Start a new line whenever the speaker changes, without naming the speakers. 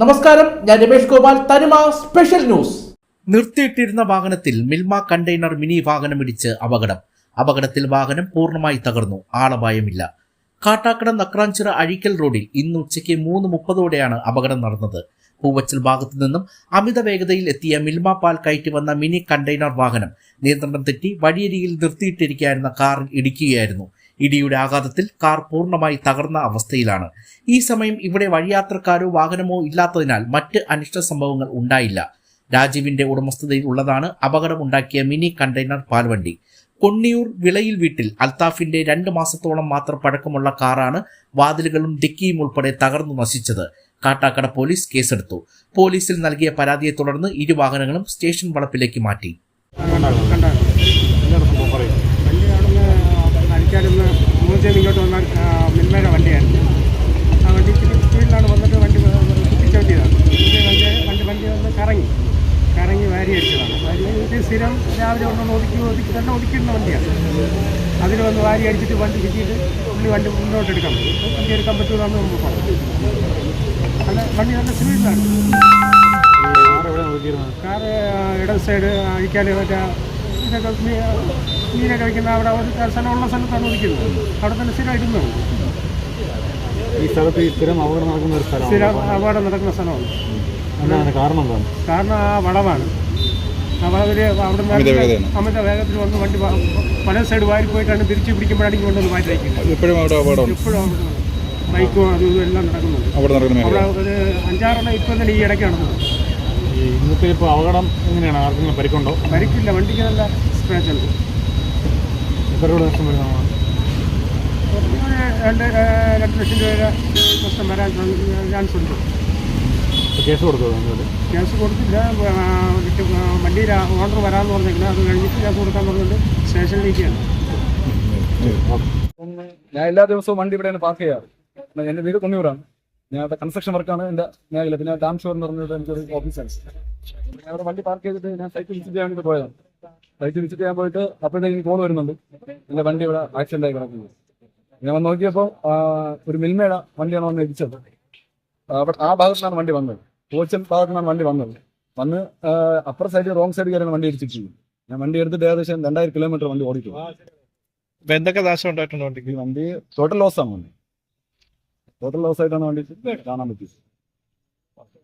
നമസ്കാരം ഞാൻ രമേഷ് ഗോപാൽ തനിമ സ്പെഷ്യൽ ന്യൂസ്. നിർത്തിയിട്ടിരുന്ന വാഹനത്തിൽ മിൽമ കണ്ടെയ്നർ മിനി വാഹനം ഇടിച്ച് അപകടം. അപകടത്തിൽ വാഹനം പൂർണമായി തകർന്നു. ആളപായമില്ല. കാട്ടാക്കട നക്രാഞ്ചിറ അഴിക്കൽ റോഡിൽ ഇന്ന് ഉച്ചയ്ക്ക് മൂന്ന് മുപ്പതോടെയാണ് അപകടം നടന്നത്. പൂവച്ചൽ ഭാഗത്തു നിന്നും അമിത വേഗതയിൽ എത്തിയ മിൽമ പാൽ കയറ്റി വന്ന മിനി കണ്ടെയ്നർ വാഹനം നിയന്ത്രണം തെറ്റി വഴിയരികിൽ നിർത്തിയിട്ടിരിക്കുകയായിരുന്ന കാറിൽ ഇടിക്കുകയായിരുന്നു. ഇടിയുടെ ആഘാതത്തിൽ കാർ പൂർണമായി തകർന്ന അവസ്ഥയിലാണ്. ഈ സമയം ഇവിടെ വഴിയാത്രക്കാരോ വാഹനമോ ഇല്ലാത്തതിനാൽ മറ്റ് അനിഷ്ട സംഭവങ്ങൾ ഉണ്ടായില്ല. രാജീവിന്റെ ഉടമസ്ഥതയിൽ ഉള്ളതാണ് അപകടമുണ്ടാക്കിയ മിനി കണ്ടെയ്നർ പാൽവണ്ടി. കൊണ്ണിയൂർ വിളയിൽ വീട്ടിൽ അൽത്താഫിന്റെ രണ്ട് മാസത്തോളം മാത്രം പഴക്കമുള്ള കാറാണ് വാതിലുകളും ഡിക്കിയും ഉൾപ്പെടെ തകർന്നു നശിച്ചത്. കാട്ടാക്കട പോലീസ് കേസെടുത്തു. പോലീസിൽ നൽകിയ പരാതിയെ തുടർന്ന് ഇരു വാഹനങ്ങളും സ്റ്റേഷൻ വളപ്പിലേക്ക് മാറ്റി
വണ്ടി അവിടുന്ന് അടിക്കാടുന്ന് മൂച്ചേന്ന് ഇങ്ങോട്ട് വന്ന മിൽമയുടെ വണ്ടിയായിരുന്നു ആ വണ്ടി ഇച്ചിരി സ്പീഡിലാണ് വന്നിട്ട് വണ്ടി കുത്തിച്ചോട്ടിയതാണ് വണ്ടി വണ്ടി വണ്ടി വന്ന് കറങ്ങി കറങ്ങി വാരി അടിച്ചതാണ്. വാരി അടിച്ചിട്ട് സ്ഥിരം രാവിലെ ഒന്ന് ഒതുക്കി ഒതുക്കി തന്നെ ഒതുക്കിയിരുന്ന വണ്ടിയാണ്. അതിൽ വന്ന് വാരി അടിച്ചിട്ട് വണ്ടി കിട്ടിയിട്ട് പുള്ളി വണ്ടി മുന്നോട്ട് എടുക്കാൻ പറ്റും വണ്ടി എടുക്കാൻ പറ്റുമെന്നാണ് നമ്മൾ പറഞ്ഞു നല്ല വണ്ടി നല്ല സ്പീഡിലാണ് കാർ ഇടത് സൈഡ് അഴിക്കാൻ മറ്റേ ഇതൊക്കെ മീനൊക്കെ വയ്ക്കുന്ന അവിടെ ഒരു ഉള്ള സ്ഥലത്താണ് ഒതുക്കുന്നത് അവിടെ തന്നെ സ്ഥിരം ഇടുന്നത്
ഈ സ്ഥലത്ത് ഈ സ്ഥിരം അപകടം നടക്കുന്ന ഒരു സ്ഥലമാണ്.
സ്ഥിരം അപകടം നടക്കുന്ന സ്ഥലമാണ്.
കാരണം
കാരണം ആ വളവാണ് ആ വളവിൽ അവിടെ അമിത വേഗത്തിൽ വന്ന് വണ്ടി പല സൈഡ് വാരി പോയിട്ടാണ് തിരിച്ച് പിടിക്കുമ്പോഴാണ് ഇങ്ങ് കൊണ്ടുവന്ന് മാറ്റി വയ്ക്കുന്നത്
ഇപ്പോഴും അവിടെ അപകടം
എപ്പോഴും അവിടെ ബൈക്കും അതും ഇതും എല്ലാം നടക്കുന്നുണ്ട്.
അവിടെ
ഒരു അഞ്ചാറെണ്ണം ഇപ്പം തന്നെ ഈ ഇടയ്ക്ക് നടന്നത്
ഇന്നത്തെ ഇപ്പോൾ അപകടം എങ്ങനെയാണ്? ആർക്കെങ്കിലും പരിക്കുണ്ടോ?
പരിക്കില്ല. വണ്ടിക്ക് നല്ല സ്ക്രാച്ച് ഉണ്ട്.
എത്ര രൂപ നഷ്ടം വരുന്നതാണ്
ഒരു രണ്ട് രണ്ട് ലക്ഷം രൂപ നഷ്ടം വരാൻ ചാൻസ് ഉണ്ട്
കേസ് നിങ്ങൾ
കേസ് കൊടുത്തില്ല. വണ്ടിയുടെ ഓർഡർ വരാമെന്ന് പറഞ്ഞില്ല അത് കഴിഞ്ഞിട്ട് കേസ് കൊടുക്കാൻ പറഞ്ഞിട്ട് സ്റ്റേഷനിലേക്കാണ്
ഞാൻ എല്ലാ ദിവസവും വണ്ടി ഇവിടെയാണ് പാർക്ക് ചെയ്യാറ്. എന്റെ എന്റെ വീട് കൊന്നിയൂരാണ്. ഞാൻ കൺസ്ട്രക്ഷൻ വർക്കാണ് എന്റെ മേഖല പിന്നെ ഡാം ഷോർ എന്ന് പറഞ്ഞത് എനിക്കൊരു ഓഫീസാണ് ഞാൻ അവിടെ വണ്ടി പാർക്ക് ചെയ്തിട്ട് ഞാൻ സൈറ്റ് വിസിറ്റ് ചെയ്യാൻ വേണ്ടി പോയതാണ്. സൈറ്റ് വിസിറ്റ് ചെയ്യാൻ പോയിട്ട് അപ്പോഴത്തേക്ക് കോൾ വരുന്നുണ്ട്. എന്റെ വണ്ടി ഇവിടെ ആക്സിഡന്റ് ആയി കിടക്കുന്നത് ഞാൻ വന്ന് നോക്കിയപ്പോൾ ഒരു മിൽമയുടെ വണ്ടിയാണ് വന്ന് ഇടിച്ചത്. ആ ഭാഗത്തു വണ്ടി വന്നത്. കോച്ചൻ ഭാഗത്തു വണ്ടി വന്നത്. വന്ന് അപ്പർ അപ്പുറ സൈഡ് റോങ് സൈഡ് കയറിയാണ് വണ്ടി ഇടിച്ചിരിക്കുന്നത് ഞാൻ വണ്ടി എടുത്തിട്ട് ഏകദേശം രണ്ടായിരം കിലോമീറ്റർ വണ്ടി ഓടിക്കും
എന്തൊക്കെ നാശം ഉണ്ടായിട്ടുണ്ട് വണ്ടിക്ക്?
വണ്ടി ടോട്ടൽ ലോസ് ആണ് വണ്ടി. ടോട്ടൽ ലോസ് ആയിട്ടാണ് വണ്ടി കാണാൻ പറ്റിയത്.